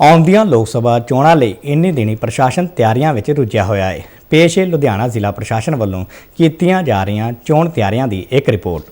ਆਉਂਦੀਆਂ ਲੋਕ ਸਭਾ ਚੋਣਾਂ ਲਈ ਇੰਨੇ ਦਿਨੀ ਪ੍ਰਸ਼ਾਸਨ ਤਿਆਰੀਆਂ ਵਿੱਚ ਰੁੱਝਿਆ ਹੋਇਆ ਹੈ ਪੇਸ਼ ਹੈ ਲੁਧਿਆਣਾ ਜ਼ਿਲ੍ਹਾ ਪ੍ਰਸ਼ਾਸਨ ਵੱਲੋਂ ਕੀਤੀਆਂ ਜਾ ਰਹੀਆਂ ਚੋਣ ਤਿਆਰੀਆਂ ਦੀ ਇੱਕ ਰਿਪੋਰਟ।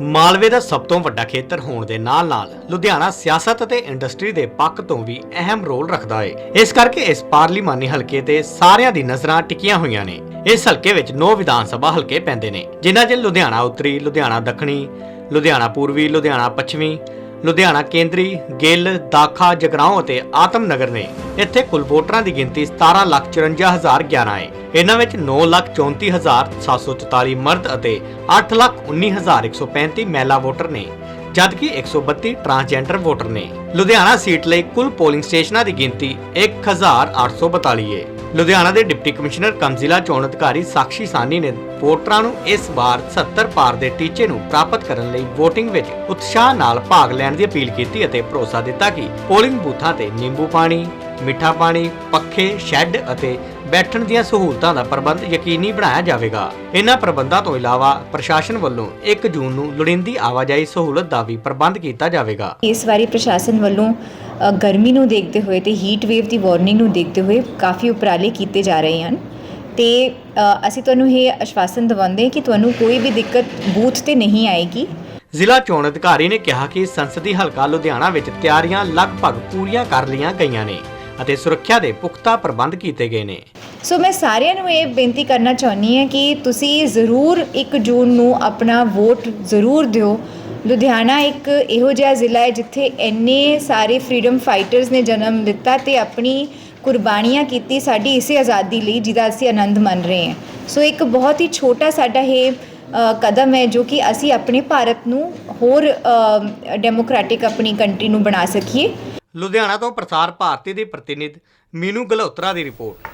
ਮਾਲਵੇ ਦਾ ਸਭ ਤੋਂ ਵੱਡਾ ਖੇਤਰ ਹੋਣ ਦੇ ਨਾਲ-ਨਾਲ ਲੁਧਿਆਣਾ ਸਿਆਸਤ ਅਤੇ ਇੰਡਸਟਰੀ ਦੇ ਪੱਖ ਤੋਂ ਵੀ ਅਹਿਮ ਰੋਲ ਰੱਖਦਾ ਹੈ ਇਸ ਕਰਕੇ ਇਸ ਪਾਰਲੀਮਾਨੀ ਹਲਕੇ ਤੇ ਸਾਰਿਆਂ ਦੀ ਨਜ਼ਰਾਂ ਟਿਕੀਆਂ ਹੋਈਆਂ ਨੇ। ਇਸ ਹਲਕੇ ਵਿੱਚ 9 ਵਿਧਾਨ ਸਭਾ ਹਲਕੇ ਪੈਂਦੇ ਨੇ, ਜਿਨ੍ਹਾਂ 'ਚ ਲੁਧਿਆਣਾ ਉੱਤਰੀ, ਲੁਧਿਆਣਾ ਦੱਖਣੀ, ਲੁਧਿਆਣਾ ਪੂਰਬੀ ਲੁਧਿਆਣਾ ਪੱਛਮੀ ਲੁਧਿਆਣਾ ਕੇਂਦਰੀ ਗਿੱਲ ਦਾਖਾ ਜਗਰਾਉਂ ਅਤੇ ਆਤਮਨਗਰ ਨੇ ਇੱਥੇ ਕੁੱਲ ਵੋਟਰਾਂ ਦੀ ਗਿਣਤੀ 17,54,011 ਹੈ। ਇਹਨਾਂ ਵਿੱਚ 9,34,744 ਮਰਦ ਅਤੇ 8,19,135 ਮਹਿਲਾ ਵੋਟਰ ਨੇ ਜਦਕਿ 132 ਟਰਾਂਸਜੈਂਡਰ ਵੋਟਰ ਨੇ। ਲੁਧਿਆਣਾ ਸੀਟ ਲਈ ਕੁੱਲ ਪੋਲਿੰਗ ਸਟੇਸ਼ਨਾਂ ਦੀ ਗਿਣਤੀ 1842 ਹੈ। ਲੁਧਿਆਣਾ ਦੇ ਡਿਪਟੀ ਕਮਿਸ਼ਨਰ ਕਮ ਜ਼ਿਲ੍ਹਾ ਚੋਣ ਅਧਿਕਾਰੀ ਸਾਕਸ਼ੀ ਸਾਨੀ ਨੇ ਵੋਟਰਾਂ ਨੂੰ ਇਸ ਵਾਰ 70 ਪਾਰ ਦੇ ਟੀਚੇ ਨੂੰ ਪ੍ਰਾਪਤ ਕਰਨ ਲਈ VOTING ਵਿੱਚ ਉਤਸ਼ਾਹ ਨਾਲ ਭਾਗ ਲੈਣ ਦੀ ਅਪੀਲ ਕੀਤੀ ਅਤੇ ਭਰੋਸਾ ਦਿੱਤਾ ਕਿ ਪੋਲਿੰਗ ਬੂਥਾਂ ਤੇ ਨਿੰਬੂ ਪਾਣੀ, ਮਿੱਠਾ ਪਾਣੀ, ਪੱਖੇ, ਸ਼ੈੱਡ ਅਤੇ ਬੈਠਣ ਦੀਆਂ ਸਹੂਲਤਾਂ ਦਾ ਪ੍ਰਬੰਧ ਯਕੀਨੀ ਬਣਾਇਆ ਜਾਵੇਗਾ। ਇਨ੍ਹਾਂ ਪ੍ਰਬੰਧਾਂ ਤੋਂ ਇਲਾਵਾ ਪ੍ਰਸ਼ਾਸਨ ਵੱਲੋਂ 1 ਜੂਨ ਨੂੰ ਲੋੜੀਂਦੀ ਆਵਾਜਾਈ ਸਹੂਲਤ ਦਾ ਵੀ ਪ੍ਰਬੰਧ ਕੀਤਾ ਜਾਵੇਗਾ। ਇਸ ਵਾਰੀ ਪ੍ਰਸ਼ਾਸਨ ਵੱਲੋਂ ਗਰਮੀ ਨੂੰ ਦੇਖਦੇ ਹੋਏ ਤੇ ਹੀਟ ਵੇਵ ਦੀ ਵਾਰਨਿੰਗ ਨੂੰ ਦੇਖਦੇ ਹੋਏ ਕਾਫੀ ਉਪਰਾਲੇ ਕੀਤੇ ਜਾ ਰਹੇ ਹਨ। ਤੇ ਅਸੀਂ ਤੁਹਾਨੂੰ ਇਹ ਆਸ਼ਵਾਸਨ ਦਿਵਾਉਂਦੇ ਹਾਂ ਕਿ ਤੁਹਾਨੂੰ ਕੋਈ ਵੀ ਦਿੱਕਤ ਬੂਥ ਤੇ ਨਹੀਂ ਆਏਗੀ। ਜ਼ਿਲ੍ਹਾ ਚੋਣ ਅਧਿਕਾਰੀ ਨੇ ਕਿਹਾ ਕਿ ਸੰਸਦੀ ਹਲਕਾ ਲੁਧਿਆਣਾ ਵਿੱਚ ਤਿਆਰੀਆਂ ਲਗਭਗ ਪੂਰੀਆਂ ਕਰ ਲਈਆਂ ਗਈਆਂ ਨੇ ਅਤੇ ਸੁਰੱਖਿਆ ਦੇ ਪੁਖਤਾ ਪ੍ਰਬੰਧ ਕੀਤੇ ਗਏ ਨੇ। ਸੋ ਮੈਂ ਸਾਰਿਆਂ ਨੂੰ ਇਹ ਬੇਨਤੀ ਕਰਨਾ ਚਾਹੁੰਦੀ ਹਾਂ ਕਿ ਤੁਸੀਂ ਜ਼ਰੂਰ 1 ਜੂਨ ਨੂੰ ਆਪਣਾ ਵੋਟ ਜ਼ਰੂਰ ਦਿਓ। ਲੁਧਿਆਣਾ ਇੱਕ ਇਹੋ ਜਿਹਾ ਜ਼ਿਲ੍ਹਾ ਹੈ ਜਿੱਥੇ ਇੰਨੇ ਸਾਰੇ ਫਰੀडम ਫਾਈਟਰਸ ਨੇ ਜਨਮ ਲਿੱਤਾ ਤੇ ਆਪਣੀ ਕੁਰਬਾਨੀਆਂ ਕੀਤੀ ਸਾਡੀ ਇਸੇ ਆਜ਼ਾਦੀ ਲਈ ਜਿਹਦਾ ਅਸੀਂ ਆਨੰਦ ਮੰਨ ਰਹੇ ਹਾਂ। ਸੋ ਇੱਕ ਬਹੁਤ ਹੀ ਛੋਟਾ ਸਾਡਾ ਇਹ ਕਦਮ ਹੈ ਜੋ ਕਿ ਅਸੀਂ ਆਪਣੇ ਭਾਰਤ ਨੂੰ ਹੋਰ ਡੈਮੋਕ੍ਰੈਟਿਕ ਆਪਣੀ ਕੰਟਰੀ ਨੂੰ ਬਣਾ ਸਕੀਏ। ਲੁਧਿਆਣਾ ਤੋਂ ਪ੍ਰਸਾਰ ਭਾਰਤੀ ਦੇ ਪ੍ਰਤੀਨਿਧ ਮੀਨੂ ਗਲਹੋਤਰਾ ਦੀ ਰਿਪੋਰਟ।